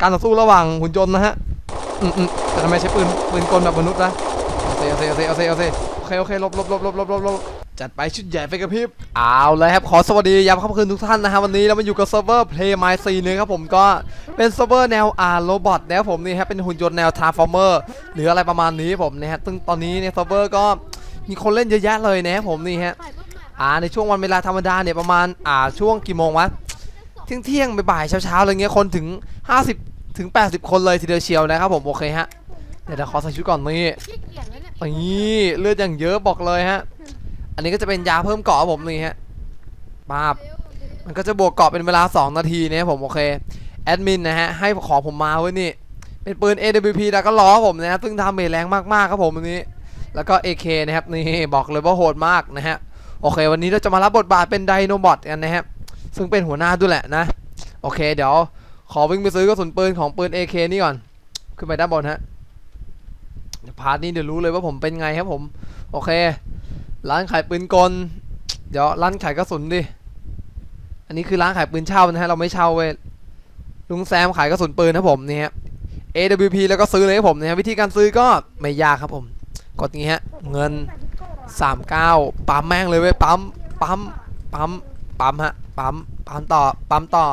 การต่อสู้ระหว่างหุ่นยนต์นะฮะอืมอืมแต่ทำไมใช้ปืนปืนกลแบบมนุษย์นะเอาเซเอาเซเอาเซเอาเซเอาเซโอเคโอเคลบลบลบลบลบลบลบจัดไปชุดใหญ่ไปกระพริบเอาเลยครับขอสวัสดียามค่ำคืนทุกท่านนะฮะวันนี้เรามาอยู่กับเซิร์ฟเวอร์ Play My C นึงครับผมก็เป็นเซิร์ฟเวอร์แนวอาร์โรบอทนะครับผมนี่ครับเป็นหุ่นยนต์แนว Transformer หรืออะไรประมาณนี้ผมนะฮะซึ่งตอนนี้เนี่ยเซิร์ฟเวอร์ก็มีคนเล่นเยอะแยะเลยนะครับผมนี่ฮะอ่าในช่วงวันเวลาธรรมดาเนี่ยประมาณอ่าช่วงกี่โมงวะเที่ยงเที่ยงบ่ายเช้าๆอะไรเงี้ยคนถึง 50 ถึง 80 คนเลยทีเดียวเชียวนะครับผมโอเคฮะเดี๋ยวเดี๋ยวขอใส่ชุดก่อนนี่เกียจแล้วเนี่ยนี่เลือดอย่างเยอะบอกเลยฮะ อันนี้ก็จะเป็นยาเพิ่มเกาะผมนี่ฮะปาบมันก็จะบวกเกาะเป็นเวลา 2 นาทีนะครับผมโอเคแอดมินนะฮะให้ของผมมาไว้นี่เป็นปืน AWP แล้วก็ล้อผมนะฮะซึ่งทำเมจแรงมากๆครับผมอันนี้ แล้วก็ AK นะครับนี่บอกเลยว่าโหดมากนะฮะโอเค วันนี้เราจะมารับบทบาทเป็นไดโนบอทกันนะครับซึ่งเป็นหัวหน้าด้วยแหละนะ โอเค เดี๋ยว ขอวิ่งไปซื้อกระสุนปืนของปืน AK นี่ก่อน ขึ้นไปด้านบนฮะเดี๋ยวพาร์ทนี้เดี๋ยวรู้เลยว่าผมเป็นไงครับผม โอเค ร้านขายปืนกล เดี๋ยวร้านขายกระสุนดิ อันนี้คือร้านขายปืนเช่านะฮะ เราไม่เช่าเว้ย ลุงแซมขายกระสุนปืนนะผมนี่ฮะ AWP แล้วก็ซื้อเลยครับผมนะฮะวิธีการซื้อก็ไม่ยากครับผม กดนี้ฮะ เงิน 39ปั๊มแม่งเลยเว้ย ปั๊ม ปั๊ม ปั๊ม ปั๊มฮะ ปั๊ม ปั๊มต่อ ปั๊มต่อ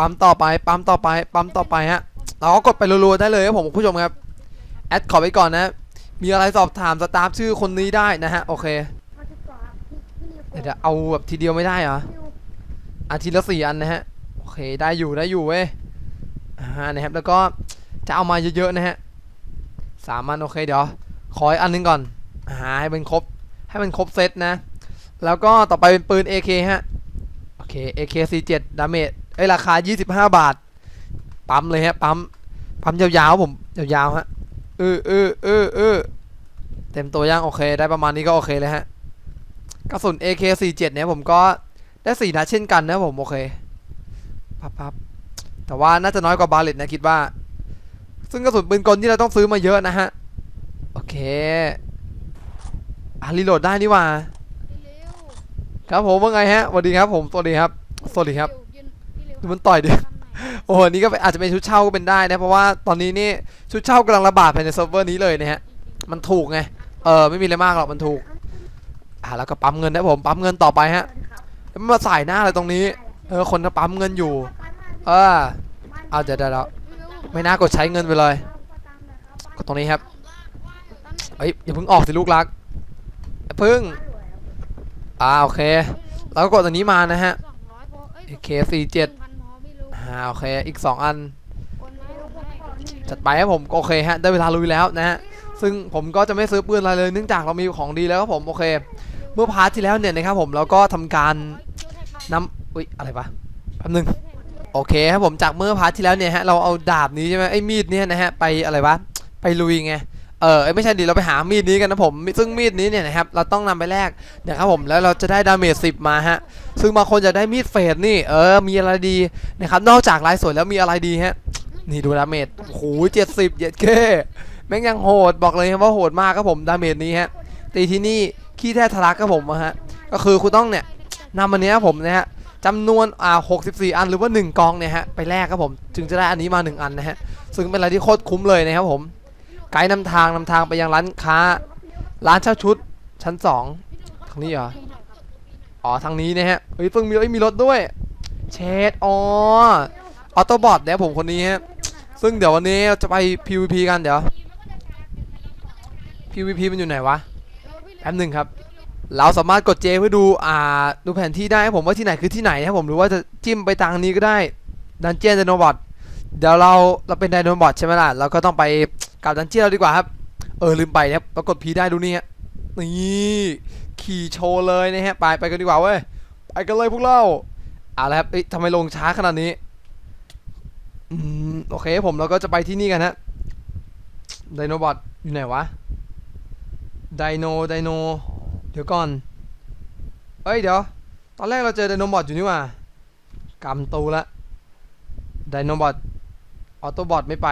ปั๊มต่อไป ปั๊มต่อไป ปั๊มต่อไปฮะ เราก็กดไปรัวๆได้เลยครับผมผู้ชมครับ แอดขอไปก่อนนะ มีอะไรสอบถามสตาฟชื่อคนนี้ได้นะฮะ โอเค เดี๋ยวเอาแบบทีเดียวไม่ได้เหรออาทีละสี่อันนะฮะ โอเค ได้อยู่ได้อยู่เว้ย อ่า นะครับ แล้วก็จะเอามาเยอะๆนะฮะสามอันโอเคเดี๋ยว ขออีกอันนึงก่อน อ่า ให้เป็นครบ ให้มันครบเซตนะ แล้วก็ต่อไปเป็นปืน AK ฮะ โอเค AK 47 ดาเมจ อ้ราคา 25 บาท ปั๊มเลยฮะ ปั๊ม ปั๊มยาวๆผม ยาวๆฮะ เออเออเออเออเต็มตัวยังโอเค ได้ประมาณนี้ก็โอเคเลยฮะ กระสุน AK 47 เนี่ยผมก็ได้สี่นัดเช่นกันนะผมโอเคพับพับแต่ว่าน่าจะน้อยกว่าบาเลตนะคิดว่า ซึ่งกระสุนปืนกลที่เราต้องซื้อมาเยอะนะฮะ โอเคอะรีโหลดได้นี่ว่า ครับผมว่าไงฮะสวัสดีครับผม สวัสดีครับ สวัสดีครับ ดูมันต่อยดิทำไหนโอ้โหอันนี่ก็เป็นอาจจะเป็นชุดเช่าก็เป็นได้นะ เพราะว่าตอนนี้นี่ชุดเช่ากำลังระบาดภายในเซิร์ฟเวอร์นี้เลยนะฮะ มันถูกไง เออไม่มีอะไรมากหรอกมันถูก อะแล้วก็ปั๊มเงินนะผม ปั๊มเงินต่อไปฮะแล้วมันมาใส่หน้าอะไรตรงนี้ เออ คนก็ปั๊มเงินอยู่ เออเอาเดี๋ยวเดี๋ยวเดี๋ยวพี่เร็วไม่น่ากดใช้เงินไปเลยกดตรงนี้ครับเอ้ยอย่าเพิ่งออกสิลูกรักอย่าเพิ่ง อ่าโอเค แล้วก็กดอันนี้มานะฮะส องร้อยพอเอ้ย AK 47หนึ่งพันพอพี่เร็วอ่าโอเคอีก 2 อันโอนจัดไปครับผมโอเคฮะได้เวลาลุยแล้วนะฮะซึ่งผมก็จะไม่ซื้อปืนอะไรเลยเนื่องจากเรามีของดีแล้วครับผมโอเค เมื่อพาร์ทที่แล้วเนี่ยนะครับผมเราก็ทำการนำอุ้ยอะไรปะแป๊บนึงโอเคครับผมจากเมื่อพาร์ทที่แล้วเนี่ยฮะเราเอาดาบนี้ใช่ไหมไอ้มีดเนี่ยนะฮะไปอะไรวะไปลุยไง เออไม่ใช่ดิเราไปหามีดนี้กันนะผมซึ่งมีดนี้เนี่ยนะครับเราต้องนำไปแลกนะครับผมแล้วเราจะได้ดาเมจ10มาฮะซึ่งบางคนจะได้มีดเฟดนี่เออมีอะไรดีนะครับนอกจากลายสวยแล้วมีอะไรดีฮะนี่ดูดาเมจโอ้โหเจ็ดสิบเย็ดเก้แม่งยังโหดบอกเลยว่าโหดมากครับผมดาเมจนี้ฮะตีที่นี่ขี้แท้ทะลักครับผมฮะก็คือคุณต้องเนี่ยนำอันนี้ยผมนะฮะจำนวนอ่า64 อันหรือว่า 1 กองเนี่ยฮะไปแลกครับผม จึงจะได้อันนี้มา 1 อันนะฮะ ซึ่งเป็นอะไรที่โคตรคุ้มเลยนะครับผม ไกด์นำทางนำทางไปยังร้านค้า ร้านเช่าชุด ชั้น2ทางนี้เหรอ อ๋อทางนี้นะฮะเฮ้ยเพิ่งมีเอ้ยมีรถด้วย เชดอ๋อออโตบอทเนี่ยผมคนนี้ฮะ ซึ่งเดี๋ยววันนี้เราจะไป PVP กันเดี๋ยว PVP มันอยู่ไหนวะแป๊บหนึ่งครับ เราสามารถกด J เพื่อดูอ่าดูแผนที่ได้ผมว่าที่ไหนคือที่ไหนนะครับผมหรือว่าจะจิ้มไปทางนี้ก็ได้ดันเจียนไดโนบอท เดี๋ยวเราเราเป็นไดโนบอทใช่ไหมล่ะ เราก็ต้องไปกับดันเจียนเราดีกว่าครับ เออลืมไปครับปรากฏ P ได้ดูนี่ฮะนี่ขี่โชว์เลยนะฮะไปไปกันดีกว่าเว้ยไปกันเลยพวกเราเอาละครับเอ้ยทำไมลงช้าขนาดนี้อืมโอเคผมเราก็จะไปที่นี่กันฮะไดโนบอทอยู่ไหนวะไดโนไดโนเดี๋ยวก่อนเอ้ยเดี๋ยว ตอนแรกเราเจอไดโนบอทอยู่นี่ว่ากำตูละไดโนบอท ออโตบอทไม่ไป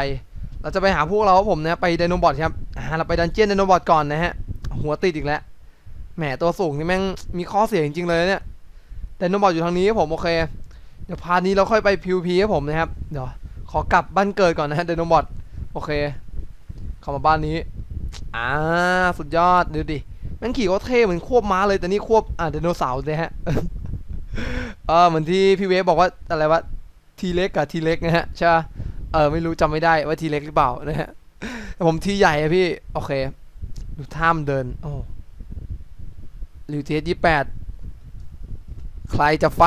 เราจะไปหาพวกเราครับผมนะไปไดโนบอทครับอ่าเราไปดันเจียนไดโนบอทก่อนนะฮะ หัวติดอีกแล้ว แหมตัวสูงนี่แม่งมีข้อเสียจริงๆเลยเนี่ยไดโนบอทอยู่ทางนี้ครับผมโอเค เดี๋ยวพานี้เราค่อยไป PVP ครับผมนะครับ เดี๋ยวขอกลับบ้านเกิดก่อนนะฮะไดโนบอทโอเค เข้ามาบ้านนี้ อ่า สุดยอดดูดิแม่งขี่ก็เท่เหมือนควบม้าเลยแต่นี่ควบอ่าไดโนเสาร์เลยฮะเออเหมือนที่พี่เวฟบอกว่าอะไรวะทีเล็กกับทีเล็กนะฮะใช่ เออไม่รู้จำไม่ได้ว่าทีเล็กหรือเปล่านะฮะแต่ผมทีใหญ่อะพี่ โอเค ดูท่ามเดิน โอ้ลิวเทียยี่แปดใครจะไฟ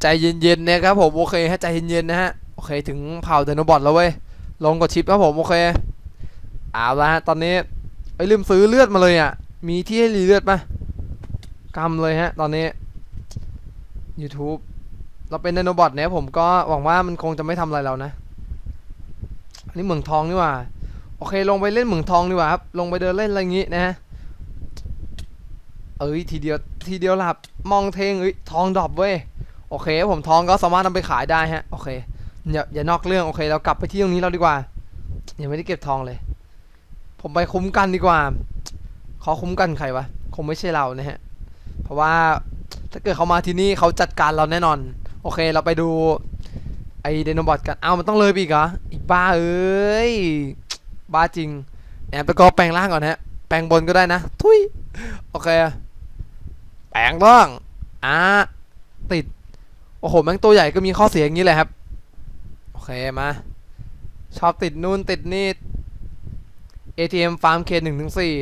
ใจเย็นๆนะครับผม โอเคฮะใจเย็นๆนะฮะ โอเค ถึงเผ่าไดโนบอทแล้วเว้ย ลงกดชิปครับผม โอเคเอาละฮะ ตอนนี้ไอ้ลืมซื้อเลือดมาเลยอะ มีที่ให้รีเลือดปะกำเลยฮะ ตอนนี้ YouTube เราเป็นไดโนบอทเนี่ยผมก็หวังว่ามันคงจะไม่ทำอะไรเรานะ อันนี้เหมืองทองนี่ว่า โอเค ลงไปเล่นเหมืองทองดีกว่าครับ ลงไปเดินเล่นอะไรอย่างงี้นะฮะ เอ้ยทีเดียวทีเดียวหลับมองเทงเอ้ยทองดรอปเว้ย โอเค ผมทองก็สามารถนำไปขายได้ฮะ โอเค อย่าอย่านอกเรื่อง โอเค เรากลับไปที่ตรงนี้เราดีกว่า ยังไม่ได้เก็บทองเลย ผมไปคุ้มกันดีกว่า ขอคุ้มกันใครวะ คงไม่ใช่เรานะฮะ เพราะว่าถ้าเกิดเขามาที่นี่เขาจัดการเราแน่นอน โอเคเราไปดูไอเดนบอทกัน เอ้ามันต้องเลยไปอีกเหรอ อีกบ้าเอ้ย บ้าจริงแอบตะกอแปลงร่างก่อนฮะ แปลงบนก็ได้นะ ทุย โอเค แปลงร่าง อ่าติด โอ้โห แม่งตัวใหญ่ก็มีข้อเสียอย่างนี้แหละครับ โอเค มา ชอบติดนู่นติดนี่ ATM ฟาร์มเคหนึ่งถึงสี่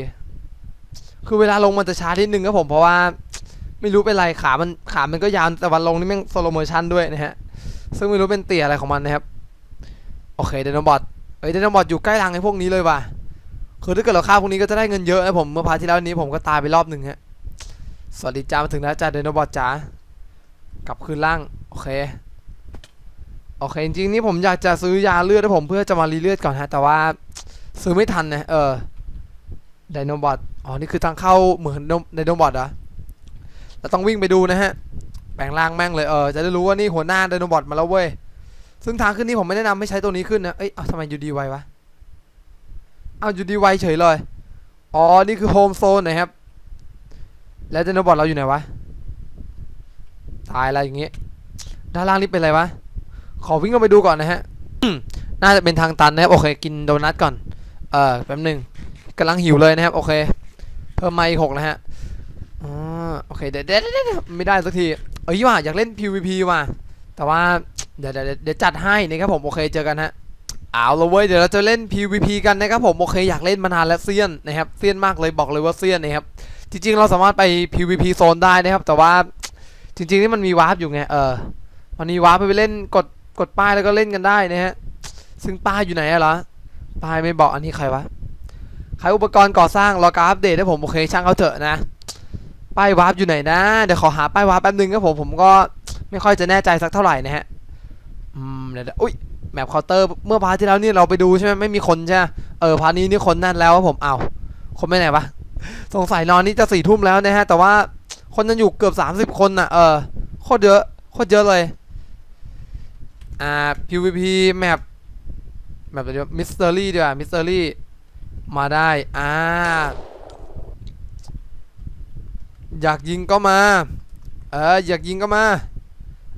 คือเวลาลงมันจะช้านิดนึงครับผมเพราะว่า ไม่รู้เป็นไรขามันขามันก็ยาวแต่วันลงนี่แม่งโซโลโมชันด้วยนะฮะซึ่งไม่รู้เป็นเตี่ยอะไรของมันนะครับ โอเคเดนบอทเอ้ยเดนบอทอยู่ใกล้รังไอ้พวกนี้เลยว่ะคือถ้าเกิดเราฆ่าพวกนี้ก็จะได้เงินเยอะนะผมเมื่อพาที่แล้วนี้ผมก็ตายไปรอบหนึ่งฮะสวัสดีจ้ามาถึงแล้วจ้าเดนบอทจ้ากลับคืนล่างโอเคโอเคจริงๆนี่ผมอยากจะซื้อยาเลือดให้ผมเพื่อจะมารีเลือดก่อนฮะแต่ว่าซื้อไม่ทันนะเออไดโนบอทอ๋อนี่คือทางเข้าเหมือนไดโนบอทเหรอ เราต้องวิ่งไปดูนะฮะแปลงร่างแม่งเลยเออจะได้รู้ว่านี่หัวหน้าไดโนบอทมาแล้วเว้ยซึ่งทางขึ้นนี่ผมไม่แนะนำไม่ใช้ตัวนี้ขึ้นนะเอ้ยเอาทำไมอยู่ดีไววะเอาอยู่ดีไวเฉยเลยอ๋อนี่คือโฮมโซนนะครับแล้วไดโนบอทเราอยู่ไหนวะตายอะไรอย่างงี้ด้านล่างนี่เป็นอะไรวะขอวิ่งลงไปดูก่อนนะฮะน่าจะเป็นทางตันนะครับโอเคกินโดนัทก่อนเออแป๊บหนึ่งกำลังหิวเลยนะครับโอเค เพิ่มมาอีกหกนะฮะ โอเคเดี๋ยวเดี๋ยวไม่ได้สักที เอ้ยว่ะอยากเล่น PVP ว่ะ แต่ว่าเดี๋ยวเดี๋ยวเดี๋ยวจัดให้นะครับผมโอเคเจอกันฮะเอาละเว้ยเดี๋ยวเราจะเล่น PVP กันนะครับผมโอเคอยากเล่นมานานแล้วเซียนนะครับเซียนมากเลยบอกเลยว่าเซียนนะครับจริงๆเราสามารถไป PVP โซนได้นะครับ แต่ว่าจริงๆนี่มันมีวาร์ปอยู่ไงเออมันมีวาร์ปไปเล่นกดกดป้ายแล้วก็เล่นกันได้นะฮะซึ่งป้ายอยู่ไหนอะเหรอป้ายไม่บอกอันนี้ใครวะขายอุปกรณ์ก่อสร้างรอการอัปเดตให้ผมโอเคช่างเขาเถอะนะ ป้ายวาร์ปอยู่ไหนนะ เดี๋ยวขอหาป้ายวาร์ปแป๊บนึงครับผม ผมก็ไม่ค่อยจะแน่ใจสักเท่าไหร่นะฮะ อืมเดี๋ยวอุ้ยแมปเคาน์เตอร์เมื่อพาร์ทที่แล้วนี่เราไปดูใช่ไหมไม่มีคนใช่ไหมเออพาร์ทนี้นี่คนแนั่นแล้วครับผมเอาคนไปไหนวะสงสัยนอนนี่จะสี่ทุ่มแล้วนะฮะ แต่ว่าคนยังอยู่เกือบ30คนน่ะ เออโคตรเยอะโคตรเยอะเลยอ่า PVP แมปแมปอะไรดีวะมิสเตอรี่ดีกว่ามิสเตอรี่มาได้ อ่า อยากยิงก็มา เอออยากยิงก็มา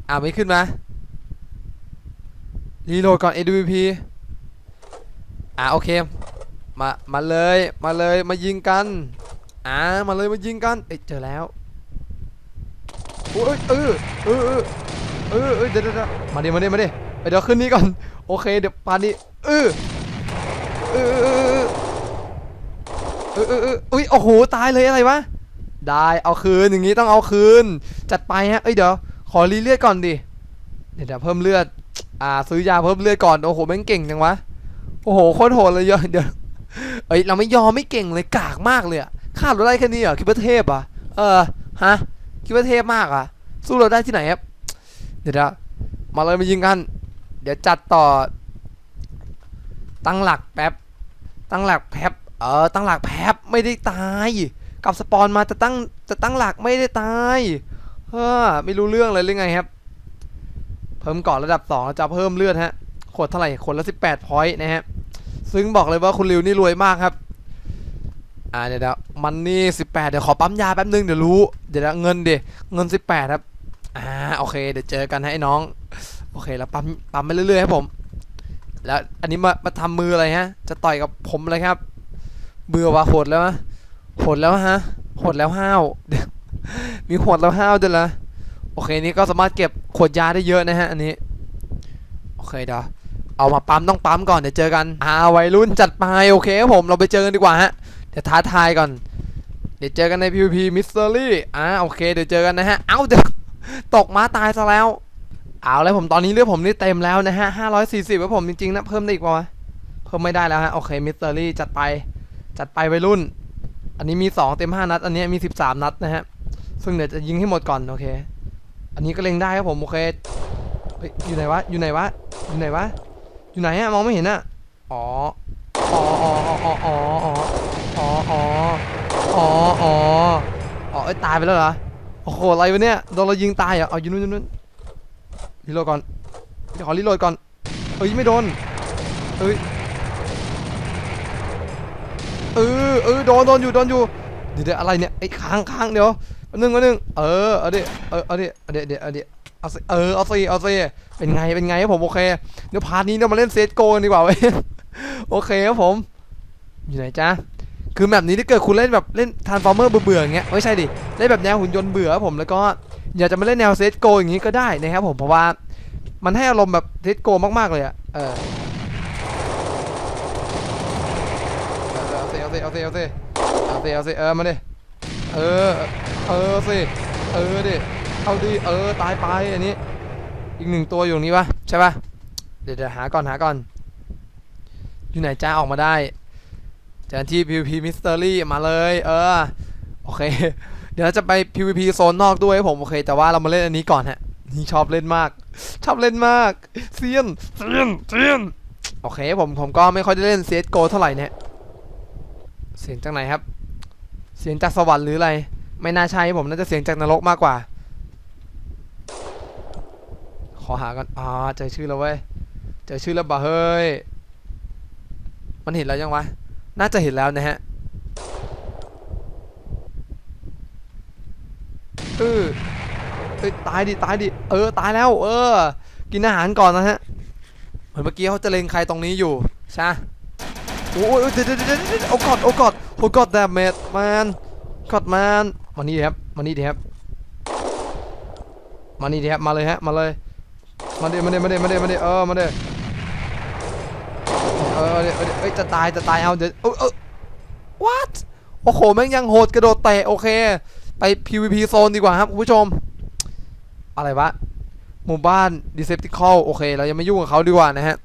อ่าไม่ขึ้นมารีโหลดก่อน AWP อ่าโอเค มา มาเลย มาเลย มายิงกัน อ่า มาเลย มายิงกัน เอ้ยเจอแล้วโอ้ยเออเออเออเออเออเดี๋ยวเดี๋ยวเดี๋ยวมาดิมาดิมาดิเอ้ยเดี๋ยวขึ้นนี้ก่อน โอเค เดี๋ยวปานนี้เออเออเออเออเออเอออุ้ยโอ้โห ตายเลยอะไรวะ ได้เอาคืนอย่างงี้ต้องเอาคืน จัดไปฮะเอ้ยเดี๋ยวขอรีเลือดก่อนดิเดี๋ยวเพิ่มเลือด อ่าซื้อยาเพิ่มเลือดก่อนโอ้โหแม่งเก่งจังวะโอ้โหโคตรโหดเลยเยอะเดี๋ยวเอ้ยเราไม่ยอมไม่เก่งเลยกากมากเลยอะฆ่าเราได้แค่นี้เหรอคิดว่าเทพอะเออฮะคิดว่าเทพมากอะ สู้เราได้ที่ไหนครับเดี๋ยวเดี๋ยวมาเลยมายิงกัน เดี๋ยวจัดต่อ ตั้งหลักแป๊บตั้งหลักแป๊บเออตั้งหลักแป๊บไม่ได้ตาย กลับสปอนมาจะตั้งจะตั้งหลักไม่ได้ตายเฮ้อไม่รู้เรื่องเลยหรือไงครับ เพิ่มก่อนระดับ2แล้วจะเพิ่มเลือดฮะขวดเท่าไหร่ขวดละ 18พอยต์นะฮะซึ่งบอกเลยว่าคุณริวนี่รวยมากครับอ่าเดี๋ยวมันนี่18 เดี๋ยวขอปั๊มยาแป๊บนึงเดี๋ยวรู้ เดี๋ยวเดี๋ยเงินดิเงิน 18 ครับอ่าโอเค เดี๋ยวเจอกันให้น้อง โอเคแล้วปั๊มปั๊มไปเรื่อยๆครับผม แล้วอันนี้มามาทำมืออะไรฮะ จะต่อยกับผมเลยครับ เบื่อว่ะโหดแล้วนะโหดแล้วฮะหดแล้วห้าวมีหดแล้วห้าวด้วยละโอเคนี่ก็สามารถเก็บขวดยาได้เยอะนะฮะอันนี้โอเคเดี๋ยวเอามาปั๊มต้องปั๊มก่อนเดี๋ยวเจอกันอาวัยรุ่นจัดไปโอเคผมเราไปเจอกันดีกว่าฮะเดี๋ยวท้าทายก่อน เดี๋ยวเจอกันใน PVP Mystery อ่าโอเคเดี๋ยวเจอกันนะฮะเอ้าเดี๋ยวตกม้าตายซะแล้วเอาแล้วผมตอนนี้เลือดผมนี่เต็มแล้วนะฮะ540ครับผมจริงๆนะเพิ่มได้อีกป่าวะเพิ่มไม่ได้แล้วฮะโอเค Mystery จัดไปจัดไปวัยรุ่น อันนี้มี 2 เต็ม 5 นัด อันนี้มี 13 นัดนะฮะ ซึ่งเดี๋ยวจะยิงให้หมดก่อนโอเค อันนี้ก็เล็งได้ครับผมโอเคเฮ้ยอยู่ไหนวะ อยู่ไหนวะ อยู่ไหนวะ อยู่ไหนอะมองไม่เห็นอะอ๋ออ๋อ อ๋ออ๋ออ๋ออ๋ออ๋ออ๋ออ๋ออ๋ออ๋อเอ้ยตายไปแล้วเหรอ โอ้โหอะไรวะเนี่ย โดนเรายิงตายเหรอเอาอยู่นู่นอยู่นู่นรีโหลดก่อนขอรีโหลดก่อนเอ้ยไม่โดนเอ้ย เออเออโดนโดนอยู่โดนอยู่เดี๋ยวเดี๋ยวอะไรเนี่ยไอ้ค้างค้างเดี๋ยวอันนึงอันนึงเออเอาดิเออเอาดิเอาดิเดี๋ยวเอาดิเอาสิเออเอาสิเอาสิเป็นไงเป็นไงครับผมโอเคเดี๋ยวพาร์ทนี้เรามาเล่นเซตโกกันดีกว่าเว้ยโอเคครับผม อยู่ไหนจ๊ะคือแบบนี้ถ้าเกิดคุณเล่นแบบเล่นทานฟอร์เมอร์เบื่อๆอย่างเงี้ยไม่ใช่ดิเล่นแบบแนวหุ่นยนต์เบื่อครับผมแล้วก็อยากจะมาเล่นแนวเซตโกอย่างงี้ก็ได้นะครับผมเพราะว่ามันให้อารมณ์แบบเซตโกมากๆเลยอะเออเอา สิเอาสิเอาสิเอาสิเอาสิเอาสิเออมาดิเออเออสิเออดิเอาดิเออตายไปอันนี้ อีกหนึ่งตัวอยู่นี้ปะใช่ปะเดี๋ยวเดี๋ยวหาก่อนหาก่อน อยู่ไหนจ้าออกมาได้เจอที่ PVP Mystery มาเลย เออ โอเค เดี๋ยวจะไป PVP โซนนอกด้วยผม โอเค แต่ว่าเรามาเล่นอันนี้ก่อนฮะ นี่ชอบเล่นมาก ชอบเล่นมาก เซียน เซียน เซียน โอเค ผม ผมก็ไม่ค่อยได้เล่น CSGO เท่าไหร่เนี่ย เสียงจากไหนครับ เสียงจากสวรรค์หรืออะไร ไม่น่าใช่ผมน่าจะเสียงจากนรกมากกว่า ขอหากันอ่าเจอชื่อแล้วเว้ยเจอชื่อแล้วบ่เฮ้ย มันเห็นแล้วยังวะ น่าจะเห็นแล้วนะฮะเออเอ้ยตายดิตายดิเออตายแล้ว เออ กินอาหารก่อนนะฮะ เหมือนเมื่อกี้เขาจะเล็งใครตรงนี้อยู่ใช่ โอ้ยเดี๋ยวเดี๋ยวเดี๋ยวโอ้กอดโอ้กอดโอ้กอดดมเมจแมนกอดแมนมานี่ดิครับมานี่ดิครับมานี่ดิครับมาเลยฮะมาเลยมาเดิมาเดิมาเดิมาดิมาเดิเออมาเดิเออเดี๋ยวเดี๋ยวเอ้ยจะตายจะตายเอาเดี๋ยวเออเออ what โอ้โหแม่งยังโหดกระโดดเตะโอเค ไป PVP โซนดีกว่าครับคุณผู้ชม อะไรวะหมู่บ้าน Deceptical โอเค เรายังไม่ยุ่งกับเขาดีกว่านะฮะ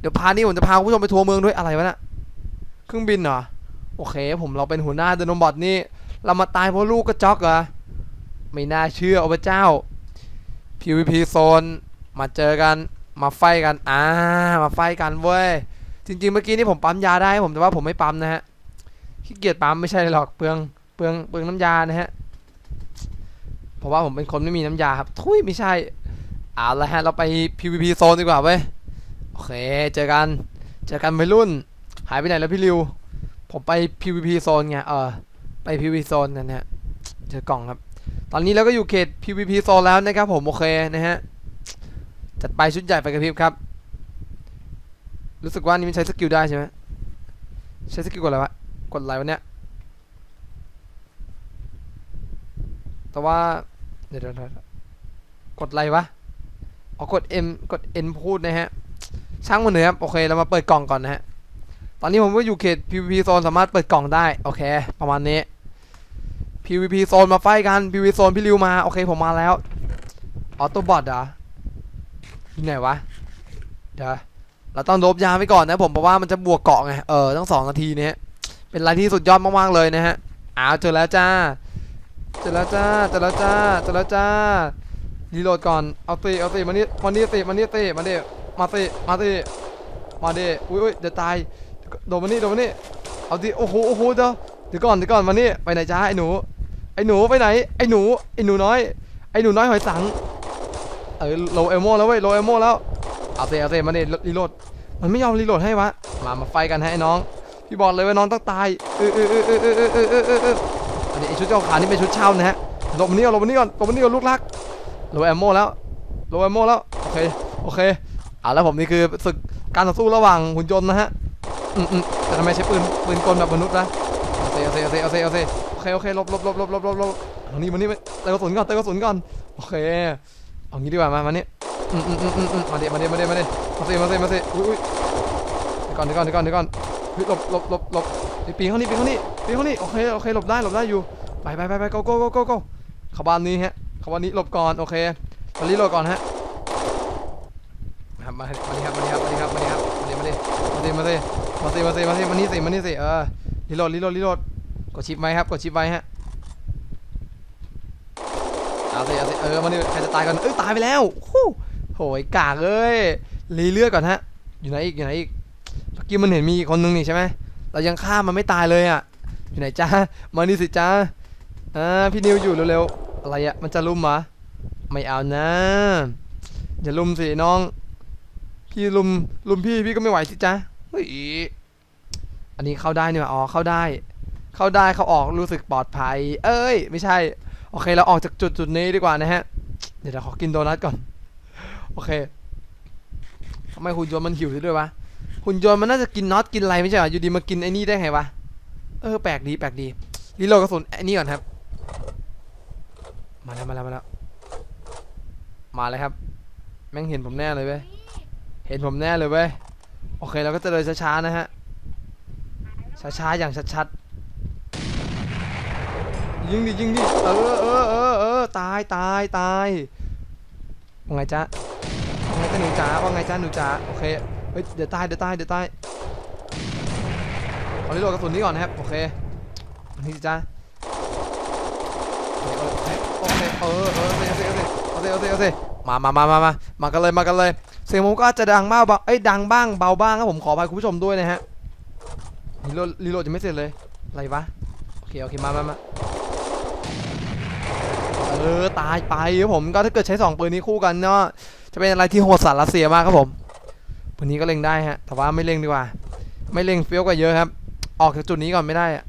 เดี๋ยวพานี้ผมจะพาคุณผู้ชมไปทัวร์เมืองด้วยอะไรวะนะ่ะ เครื่องบินเหรอ โอเค ผมเราเป็นหัวหน้าเดนบอทนี่ เรามาตายเพราะลูกกระจอกเหรอ ไม่น่าเชื่อโอ้พระเจ้า PVP โซน มาเจอกัน มาไฟกัน อ่า มาไฟกันเว้ย จริง ๆ เมื่อกี้นี่ผมปั๊มยาได้ผม แต่ว่าผมไม่ปั๊มนะฮะ ขี้เกียจปั๊มไม่ใช่หรอกเปลือง เปลือง เปลืองน้ำยานะฮะ เพราะว่าผมเป็นคนไม่มีน้ำยาครับ ทุยไม่ใช่ เอาละฮะ เราไป PVP โซนดีกว่าเว้ย โอเค เจอกัน เจอกันวัยรุ่น หายไปไหนแล้วพี่ริว ผมไป PVP โซนไง เออ ไป PVP โซนกันเนี่ยเจอกล่องครับ ตอนนี้เราก็อยู่เขต PVP โซนแล้วนะครับผมโอเคนะฮะ จัดไปชุดใหญ่ไปกระพริบครับ รู้สึกว่านี่มันใช้สกิลได้ใช่ไหมใช้สกิลกดอะไรวะ กดอะไรวะเนี่ย แต่ว่า เดี๋ยวเดี๋ยวกดอะไรวะอ๋อกด M กด N พูดนะฮะ ช่างมันเถอะครับโอเค เรามาเปิดกล่องก่อนนะฮะ ตอนนี้ผมก็อยู่เขต PVP โซนสามารถเปิดกล่องได้ โอเค ประมาณนี้ PVP โซนมาไฟกัน PVP โซนพี่ริวมา โอเคผมมาแล้ว ออโต้บอทเหรออยู่ไหนวะ เดี๋ยว เราต้องโดบยาไว้ก่อนนะผมเพราะว่ามันจะบวกเกาะไง เออตั้งสองนาทีเนี้ยเป็นอะไรที่สุดยอดมากๆเลยนะฮะ อ้าวเจอแล้วจ้า เจอแล้วจ้า เจอแล้วจ้า เจอแล้วจ้า รีโหลดก่อน เอาสิเอาสิมานี่มานี่สิมานี่สิมาเดมาสิมาสิมาเดอุ้ยอุ้ยเดี๋ยวตาย โดนมานี่โดนมานี่เอาดิโอ้โหโอ้โหเดี๋ยวเดี๋ยวก่อนเดี๋ยวก่อนมานี่ไปไหนจ้าไอ้หนู ไอ้หนูไปไหน ไอ้หนูไอ้หนูน้อย ไอ้หนูน้อยหอยสังเออโลเอลโมแล้วเว้ยโลเอลโมแล้วเอาเซเอาเซมาเนี่ยรีโหลดมันไม่ยอมรีโหลดให้วะมามาไฟกันให้น้องพี่บอกเลยว่าน้องต้องตายเออเออเออเออเออเออเออเอออออออันนี้ไอชุดเจ้าขานี่เป็นชุดเช่านะฮะหลบมานี่ก่อนหลบมานี่ก่อนหลบมานี่ก่อนลูกรักโลแอมโมแล้วโลแอมโมแล้วโอเคโอเคเอาแล้วผมนี่คือศึกการต่อสู้ระหว่างหุ่นยนต์นะฮะ อืมอืมแต่ทำไมใช้ปืนปืนกลแบบมนุษย์นะเอาเซเอาเซเอาเซเอาเซเอาเซโอเคโอเคลบลบลบลบลบลบลบเอานี่มานี่เติมกระสุนก่อนเติมกระสุนก่อนโอเคเอางี้ดีกว่ามามานี่อืมอืมอืมอืมมาเดี๋ยวมาเดี๋ยวมาเดี๋ยวมาเดี๋ยวมาเซมาเซมาเซอุ้ยอุ้ยเดี๋ยวก่อนเดี๋ยวก่อนเดี๋ยวก่อนเดี๋ยวก่อนเฮ้ยหลบหลบหลบหลบปีนเข้านี่ปีนเข้านี่ปีนเข้านี่โอเคโอเคหลบได้หลบได้อยู่ไปไปไปไป go go go go go เข้าบ้านนี้ฮะเข้าบ้านนี้หลบก่อนโอเคตอนนี้หลบก่อนฮะมามามาดิครับมาดิครับมาดิครับมาดิครับมาดิมาดิมาดิมาดิ มาดิมาดิมาดิมานี่สิมานี่สิเออรีโหลดรีโหลดรีโหลดกดชิปไว้ครับกดชิปไว้ฮะเอาสิเอาสิเออมานี่ใครจะตายก่อนเอ้ยตายไปแล้วฮู้โหยกากเอ้ยรีเลือดก่อนฮะ อยู่ไหนอีกอยู่ไหนอีกเมื่อกี้มันเห็นมีคนนึงนี่ใช่ไหมเรายังฆ่ามันไม่ตายเลยอะอยู่ไหนจ้ามานี่สิจ้าอ่าพี่นิวอยู่เร็วๆอะไรอะมันจะลุมเหรอไม่เอานะอย่าลุมสิน้อง พี่ลุมลุมพี่พี่ก็ไม่ไหวสิจ๊ะเฮ้ยอันนี้เข้าได้เนี่หว่าอ๋อเข้าได้ เข้าได้เข้าออกรู้สึกปลอดภัย เอ้ย ไม่ใช่ โอเคเราออกจากจุดจุดนี้ดีกว่านะฮะ เดี๋ยวเราขอกินโดนัทก่อน โอเคทำไมหุ่นยนต์มันหิวด้วยวะหุ่นยนต์มันน่าจะกินน็อตกินอะไรไม่ใช่เหรออยู่ดีมากินไอ้นี่ได้ไงวะเออแปลกดีแปลกดีรีโหลดกระสุนไอ้นี่ก่อนครับ มาแล้วมาแล้วมาแล้วมาเลยครับ แม่งเห็นผมแน่เลยเว้ยเห็นผมแน่เลยเว้ย โอเคเราก็จะเดินช้าๆนะฮะ ช้าๆอย่างชัดๆ ยิงดิยิงดิ เออเออเออเออตายตายตายว่าไงจ๊ะว่าไงจ๊ะหนูจ๋าว่าไงจ๊ะหนูจ๋าโอเค เฮ้ยเดี๋ยวตายเดี๋ยวตายเดี๋ยวตายเอารีโหลดกระสุนนี้ก่อนนะครับ โอเคอันนี่จ้าโอเค เออเออเอาสิเอาสิเอาสิเอาสิเอาสิเอาสิ มามามามามามากันเลยมากันเลย เสียงผมก็จะดังมากเบาเอ้ยดังบ้างเบาบ้างครับผมขออภัยคุณผู้ชมด้วยนะฮะรีโหลดรีโหลดยังไม่เสร็จเลยอะไรวะโอเคโอเคมามามาเออตายไปครับผมก็ถ้าเกิดใช้สองปืนนี้คู่กันเนาะจะเป็นอะไรที่โหดสัสรัสเซียมากครับผมปืนนี้ก็เล็งได้ฮะแต่ว่าไม่เล็งดีกว่า ไม่เล็งเฟี้ยวกว่าเยอะครับ ออกจากจุดนี้ก่อนไม่ได้อะ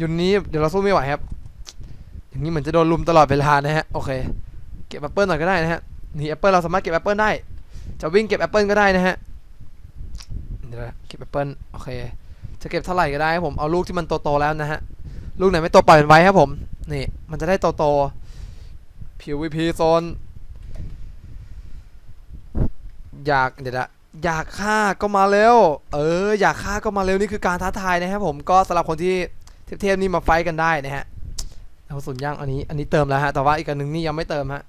ยุนนี้เดี๋ยวเราสู้ไม่ไหวครับ อย่างนี้เหมือนจะโดนลุมตลอดเวลานะฮะโอเค เก็บแอปเปิลหน่อยก็ได้นะฮะ นี่แอปเปิลเราสามารถเก็บแอปเปิลได้ จะวิ่งเก็บแอปเปิลก็ได้นะฮะเดี๋ยวเก็บแอปเปิลโอเค จะเก็บเท่าไหร่ก็ได้ครับผม เอาลูกที่มันโตๆแล้วนะฮะ ลูกไหนไม่โตปล่อยมันไว้ครับผม นี่ มันจะได้โตๆ PVP โซน อยากเดี๋ยวนะอยากฆ่าก็มาเร็ว เออ อยากฆ่าก็มาเร็วนี่คือการท้าทายนะครับผม ก็สำหรับคนที่เทพๆนี่มาไฟท์กันได้นะฮะเอาสุนย่างอันนี้ อันนี้เติมแล้วฮะ แต่ว่าอีกอันหนึงนี่ยังไม่เติมฮะ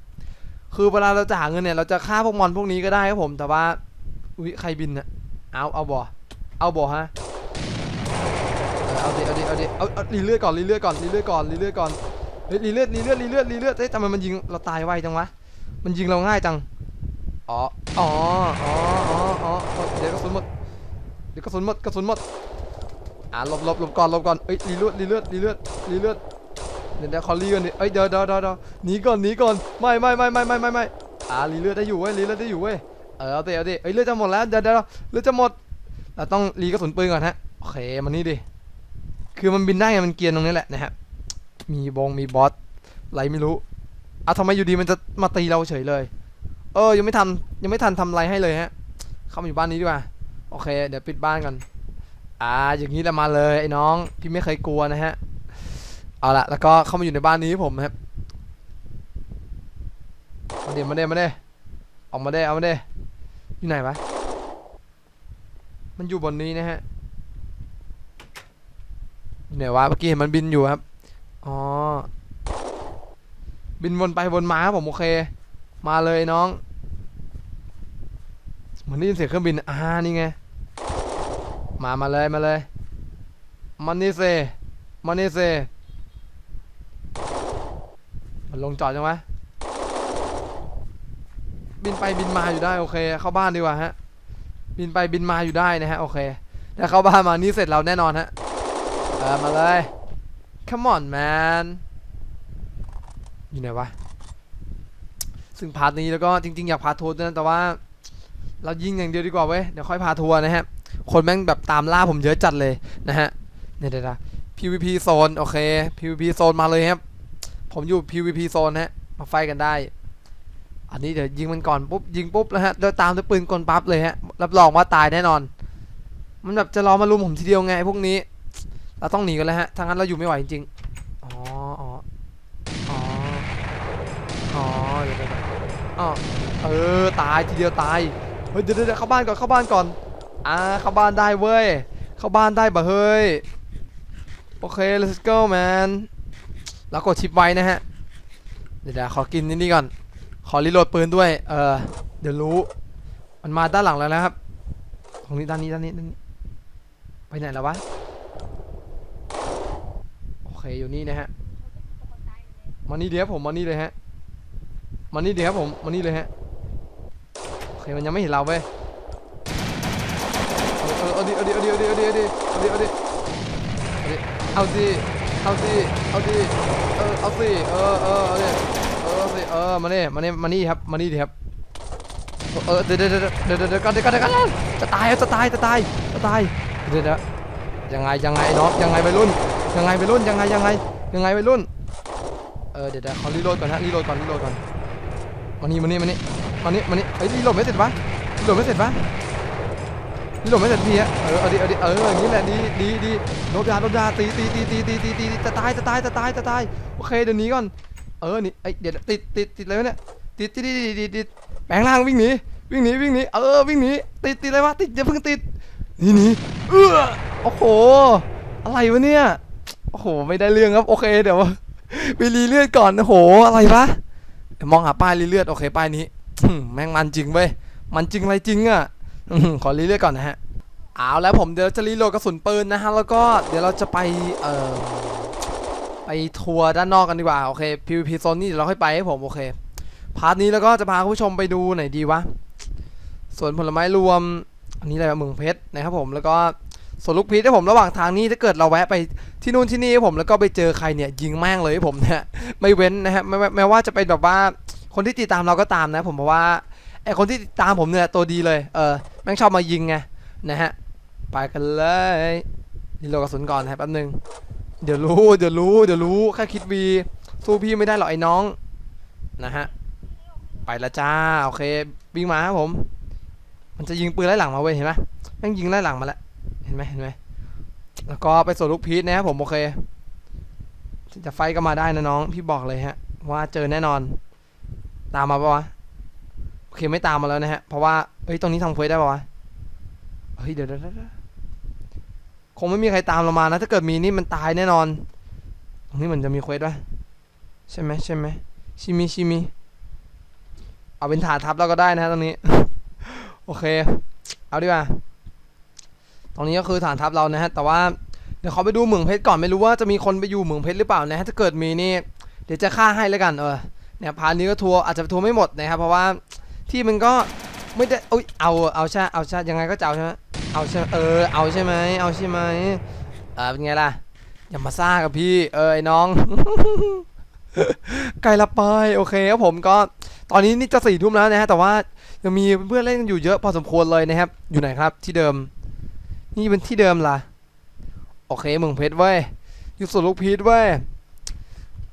คือเวลาเราจะหาเงินเนี่ยเราจะฆ่าพวกมอนพวกนี้ก็ได้ครับผมแต่ว่าอุ้ยใครบินอะเอาเอาบ่เอาบ่ฮะเอาดิเอาดิเอาดิเอาเอารีเลือดก่อนรีเลือดก่อนรีเลือดก่อนรีเลือดก่อนเฮ้ยรีเลือดรีเลือดรีเลือดรีเลือดเฮ้ยทำไมมันยิงเราตายไวจังวะมันยิงเราง่ายจังอ๋ออ๋ออ๋ออ๋ออ๋อเดี๋ยวกระสุนหมดเดี๋ยวกระสุนหมดกระสุนหมดอ่าหลบหลบหลบก่อนหลบก่อนเอ้ยรีเลือดรีเลือดรีเลือดรีเลือด เดี๋ยวเดี๋ยวขอรีก่อนดิเอ้ยเดี๋ยวเดี๋ยวเดี๋ยวเดี๋ยวหนีก่อนหนีก่อนไม่ไม่ไม่ไม่ไม่ไม่ไม่อ่ารีเลือดได้อยู่เว้ยรีเลือดได้อยู่เว้ยเออเอาดิเอาดิเอ้ยเลือดจะหมดแล้วเดี๋ยวเดี๋ยวเลือดจะหมดเราต้องรีกระสุนปืนก่อนฮะโอเคมันนี่ดิคือมันบินได้ไงมันเกียนตรงนี้แหละนะฮะมีบงมีบอสอะไรไม่รู้อะทำไมอยู่ดีมันจะมาตีเราเฉยเลย เออยังไม่ทันยังไม่ทันทำอะไรให้เลยฮะเข้ามาอยู่บ้านนี้ดีกว่าโอเค เดี๋ยวปิดบ้านก่อนอ่าอย่างนี้แหละมาเลยไอ้น้องพี่ไม่เคยกลัวนะฮะ เอาละแล้วก็เข้ามาอยู่ในบ้านนี้ผมครับมาเดี๋ยวมาเดี๋ยวมาเดี๋ยวออกมาเดี๋ยวเอามาเดี๋ยวอยู่ไหนวะมันอยู่บนนี้นะฮะอยู่ไหนวะเมื่อกี้เห็นมันบินอยู่ครับอ๋อบินวนไปวนมาครับผมโอเค มาเลยน้อง เหมือนได้ยินเสียงเครื่องบินอ่านี่ไงมามาเลยมาเลยมันนี่เซมันนี่เซ มันลงจอดจังวะบินไปบินมาอยู่ได้โอเค เข้าบ้านดีกว่าฮะ บินไปบินมาอยู่ได้นะฮะโอเคถ้าเข้าบ้านมานี่เสร็จเราแน่นอนฮะมาเลย come on man อยู่ไหนวะ ซึ่งพาร์ทนี้แล้วก็จริงๆ อยากพาทัวร์นะแต่ว่า เรายิงอย่างเดียวดีกว่าเว้ย เดี๋ยวค่อยพาทัวร์นะฮะ คนแม่งแบบตามล่าผมเยอะจัดเลยนะฮะ เนี่ยเดี๋ยวนะ PVP โซนโอเค PVP โซนมาเลยครับ ผมอยู่ PVP โซนฮะ มาไฟกันได้ อันนี้เดี๋ยวยิงมันก่อนปุ๊บยิงปุ๊บแล้วฮะเดี๋ยวตามด้วยปืนกลปั๊บเลยฮะ รับรองว่าตายแน่นอน มันแบบจะรอมารุมผมทีเดียวไงพวกนี้ เราต้องหนีกันแล้วฮะ ถ้างั้นเราอยู่ไม่ไหวจริงๆ อ๋อ อ๋อ อ๋อ อ๋อเดี๋ยวเดี๋ยวเอ๋อเออตายทีเดียวตาย เฮ้ยเดี๋ยวเดี๋ยวเดี๋ยวเข้าบ้านก่อนเข้าบ้านก่อน อ่าเข้าบ้านได้เว้ย เข้าบ้านได้บ่เฮ้ย โอเค let's go man แล้วกดชิปไว้นะฮะ เดี๋ยวขอกินนี่นี่ก่อน ขอรีโหลดปืนด้วย เออเดี๋ยวรู้ มันมาด้านหลังแล้วนะครับ ตรงนี้ด้านนี้ด้านนี้ด้านนี้ ไปไหนแล้ววะ โอเคอยู่นี่นะฮะ มานี่เดี๋ยวผมมานี่เลยฮะ มานี่เดี๋ยวผมมานี่เลยฮะ โอเคมันยังไม่เห็นเราเว้ยเออเออเอาดิเอาดิเอาดิเอาดิเอาดิเอาดิเอาดิเอาดิ เอาดิเอาดิเออเอาสิเออเออเอาดิเออสิเออมานี่มานี่มานี่ครับมานี่ดิครับเออเดี๋ยวเดี๋ยวเดี๋ยวเดี๋ยวเด็ดกันเดี๋ยวกันเดี๋ยวกันจะตายจะตายจะตายจะตายเดี๋ยวเดี๋ยวยังไงยังไงน้องยังไงวัยรุ่น ยังไงวัยรุ่นยังไงยังไงยังไงวัยรุ่นเออเดี๋ยวเดี๋ยวขอรีโหลดก่อนฮะรีโหลดก่อนรีโหลดก่อนมานี่มานี่มานี่มานี่มานี่เฮ้ยรีโหลดไม่เสร็จปะรีโหลดไม่เสร็จปะ รีโหลดไม่เสร็จทีฮะเออเอาดิเอาดิเอออย่างนี้แหละดีดีดีโดยาโดยาตีตีตีตีตีตีตีจะตายจะตายจะตายจะตายโอเคเดี๋ยวหนี้ก่อนเออนี่ไอเดี๋ยวติดติดติดอะไรวะเนี่ยติดติดติดติดติดแปลงร่างวิ่งหนีวิ่งหนีวิ่งหนีเออวิ่งหนีติดติดอะไรวะติดอย่าเพิ่งติดนี่นี่เออโอ้โหอะไรวะเนี่ยโอ้โหไม่ได้เรื่องครับโอเคเดี๋ยวไปรีเลือดก่อนโอ้โหอะไรวะเดี๋ยวมองหาป้ายรีเลือดโอเคป้ายนี้แม่งมันจริงเว้ยมันจริงอะไรจริงอะ ขอรีเลือดก่อนนะฮะเอาแล้วผมเดี๋ยวจะรีโหลดกระสุนปืนนะฮะแล้วก็เดี๋ยวเราจะไปเอ่อไปทัวร์ด้านนอกกันดีกว่าโอเค PVP โซนนี่เดี๋ยวเราค่อยไปให้ผมโอเคพาร์ทนี้แล้วก็จะพาคุณผู้ชมไปดูไหนดีวะสวนผลไม้รวมอันนี้อะไรวะเมืองเพชรนะครับผมแล้วก็สวนลูกพีชให้ผมระหว่างทางนี้ถ้าเกิดเราแวะไปที่นู่นที่นี่ให้ผมแล้วก็ไปเจอใครเนี่ยยิงแม่งเลยให้ผมเนี่ยไม่เว้นนะฮะไม่ไม่ไม่ว่าจะเป็นแบบว่าคนที่ติดตามเราก็ตามนะ ผมเพราะว่าไอคนที่ติดตามผมเนี่ยตัวดีเลยเออ แม่งชอบมายิงไงนะฮะไปกันเลยรีโหลดกระสุนก่อนนะแป๊บนึงเดี๋ยวรู้เดี๋ยวรู้เดี๋ยวรู้แค่คิดวีสู้พี่ไม่ได้หรอกไอ้น้องนะฮะไปละจ้าโอเควิ่งมาครับผม มันจะยิงปืนไล่หลังมาเว้ยเห็นไหมแม่งยิงไล่หลังมาแล้วเห็นไหมเห็นไหมแล้วก็ไปสวนลูกพีชนะครับผมโอเค จะไฟก็มาได้นะน้อง พี่บอกเลยฮะ ว่าเจอแน่นอน ตามมาปะวะ โอเคไม่ตามมาแล้วนะฮะ เพราะว่าเฮ้ยตรงนี้ทำเควสได้ปะวะเฮ้ยเดี๋ยวเดี๋ยวเดี๋ยวคงไม่มีใครตามเรามานะ ถ้าเกิดมีนี่มันตายแน่นอน ตรงนี้เหมันจะมีเควสด้วยใช่ไหมใช่ไหมชิมิชิมิเอาเป็นฐานทัพเราก็ได้นะฮะตรงนี้ โอเค เอาดีกว่าตรงนี้ก็คือฐานทัพเรานะฮะ แต่ว่าเดี๋ยวเขาไปดูเหมืองเพชรก่อนไม่รู้ว่าจะมีคนไปอยู่เหมืองเพชรหรือเปล่านะฮะถ้าเกิดมีนี่เดี๋ยวจะฆ่าให้แล้วกันเออเนี่ยพาร์ทนี้ก็ทัวร์อาจจะทัวร์ไม่หมดนะครับเพราะว่า ที่มันก็ไม่ได้เอ้ยเอาเอาใช่เอาใช่ยังไงก็จะเอาใช่ไหมเอาใช่เออเอาใช่ไหมเอาใช่ไหมเออเป็นไงล่ะอย่ามาซ่ากับพี่เออไอ้น้องไกลละไปโอเคครับผมก็ตอนนี้นี่จะสี่ทุ่มแล้วนะฮะแต่ว่ายังมีเพื่อนเล่นกันอยู่เยอะพอสมควรเลยนะครับ อยู่ไหนครับที่เดิม นี่เป็นที่เดิมล่ะ โอเคเมืองเพชรเว้ยอยู่สุดลูกพีชเว้ย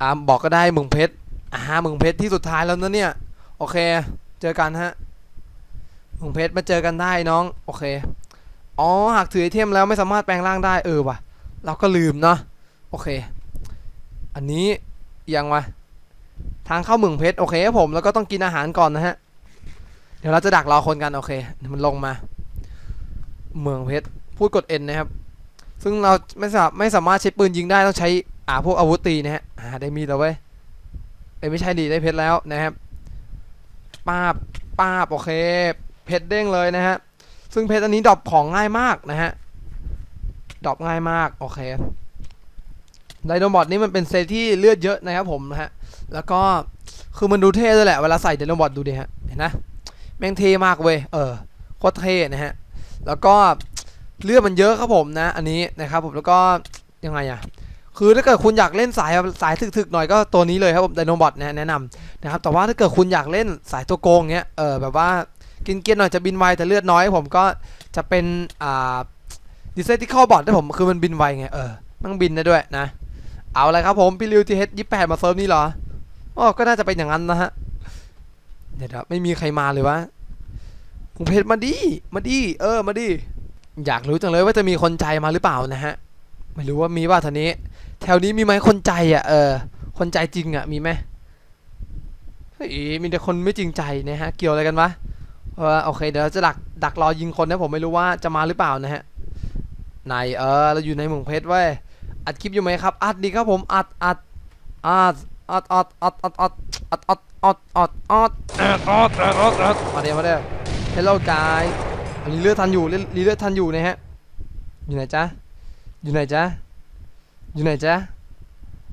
อ่าบอกก็ได้เมืองเพชรอ่าเมืองเพชรที่สุดท้ายแล้วนะเนี่ย โอเค เจอกันฮะเมืองเพชรมาเจอกันได้น้อง โอเค อ๋อ หากถือไอเทมแล้วไม่สามารถแปลงร่างได้เออว่ะ เราก็ลืมเนาะ โอเค อันนี้ยังวะ ทางเข้าเมืองเพชรโอเคผมแล้วก็ต้องกินอาหารก่อนนะฮะ เดี๋ยวเราจะดักรอคนกันโอเค มันลงมา เมืองเพชรพูดกด N นนะครับ ซึ่งเราไม่สามารถไม่สามารถใช้ปืนยิงได้ต้องใช้อ่าพวกอาวุธตีนะฮะอ่าได้มีดแล้วเว้ยเอ้ยไม่ใช่ดีได้เพชรแล้วนะครับ ป้าบป้าบโอเค เพชรเด้งเลยนะฮะ ซึ่งเพชรอันนี้ดรอปของง่ายมากนะฮะดรอปง่ายมาก โอเคไดโนบอทนี่มันเป็นเซตที่เลือดเยอะนะครับผมนะฮะ แล้วก็คือมันดูเท่ด้วยแหละเวลาใส่ไดโนบอทดูดิฮะ เห็นนะ แม่งเท่มากเว้ย เออ โคตรเท่นะฮะ แล้วก็เลือดมันเยอะครับผมนะ อันนี้นะครับผม แล้วก็ยังไงอะ คือถ้าเกิดคุณอยากเล่นสายสายถึกๆหน่อยก็ตัวนี้เลยครับผมไดโนบอทแนะนำนะครับแต่ว่าถ้าเกิดคุณอยากเล่นสายตัวโกงเงี้ยเออแบบว่ากินเกียร์หน่อยจะบินไวแต่เลือดน้อย ผมก็จะเป็นอ่าดิเซติคอลบอทได้ผมคือมันบินไวไงเออมันบินได้ด้วยนะ เอาเลยครับผมพี่ริวทีเฮดยี่แปดมาเซิร์ฟนี่เหรออ๋อก็น่าจะเป็นอย่างนั้นนะฮะเดี๋ยวไม่มีใครมาเลยวะพงเพชรมาดิมาดิเออมาดิอยากรู้จังเลยว่าจะมีคนใจมาหรือเปล่านะฮะไม่รู้ว่ามีว่าท่านี้ แถวนี้มีไหมคนใจอะเออ คนใจจริงอะมีไหมเฮ้ยมีแต่คนไม่จริงใจนะฮะ เกี่ยวอะไรกันวะเออโอเคเดี๋ยวเราจะดักดักรอยิงคนนะผมไม่รู้ว่าจะมาหรือเปล่านะฮะไหนเออเราอยู่ในเมืองเพชรเว้ยอัดคลิปอยู่ไหมครับ อัดดีครับผมอัดอัดอัดอัดอัดอัดอัดอัดอัดอัดอัดอัดอัดอัดอัดอัดอัดมาเดี๋ยวมาเดี๋ยว Hello guys รีเลือดทันอยู่เลือดทันอยู่นะฮะอยู่ไหนจ๊ะอยู่ไหนจ๊ะ อยู่ไหนจ๊ะ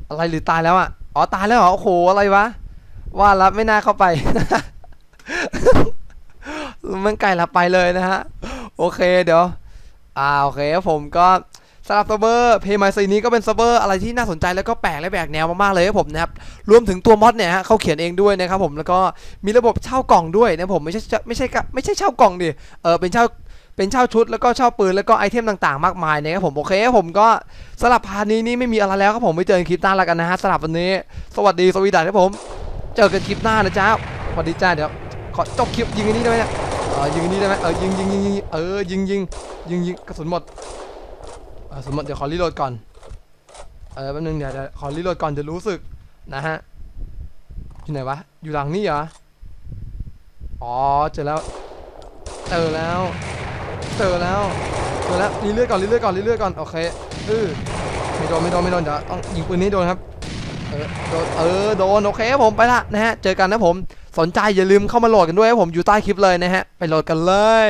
อะไรหรือตายแล้วอะอ๋อตายแล้วเหรอโอ้โหอะไรวะว่าแล้วไม่น่าเข้าไปมันไก่ละไปเลยนะฮะโอเคเดี๋ยวอ่าโอเคผมก็สำหรับเซิร์ฟเวอร์เพย์มาซีนี้ก็เป็นเซิร์ฟเวอร์อะไรที่น่าสนใจแล้วก็แปลกและแบกแนวมากๆเลยครับผมนะครับรวมถึงตัวมอดเนี่ยฮะเขาเขียนเองด้วยนะครับผมแล้วก็มีระบบเช่ากล่องด้วยนะผมไม่ใช่ไม่ใช่ไม่ใช่เช่ากล่องดิเออเป็นเช่า เป็นเช่าชุดแล้วก็เช่าปืนแล้วก็ไอเทมต่างๆ มากมายนะครับผมโอเคผมก็สำหรับพาร์ทนี้นี่ไม่มีอะไรแล้วครับผมไปเจอกันคลิปหน้าแล้วกันนะฮะสำหรับวันนี้ สวัสดีสวีดันครับผม เจอกันคลิปหน้านะจ๊ะสวัสดีจ้าเดี๋ยวขอจบคลิปยิงอันนี้ได้ไหมเนี่ยเออยิงอันนี้ได้ไหมเออยิงยิงยิงยิงเออยิงยิงยิงยิงกระสุนหมดเออกระสุนหมดเดี๋ยวขอรีโหลดก่อนเออแป๊บนึงเดี๋ยวเดี๋ยวขอรีโหลดก่อนจะรู้สึกนะฮะอยู่ไหนวะอยู่หลังนี่เหรออ๋อเจอแล้วเจอแล้ว เจอแล้วเจอแล้วรีเลือดก่อนรีเลือดก่อนรีเลือดก่อนโอเคเออไม่โดนไม่โดนไม่โดนเดี๋ยวต้องยิงปืนนี้โดนครับเออโดนเออโดนโอเคครับผมไปละนะฮะเจอกันนะผมสนใจอย่าลืมเข้ามาโหลดกันด้วยครับผมอยู่ใต้คลิปเลยนะฮะไปโหลดกันเลย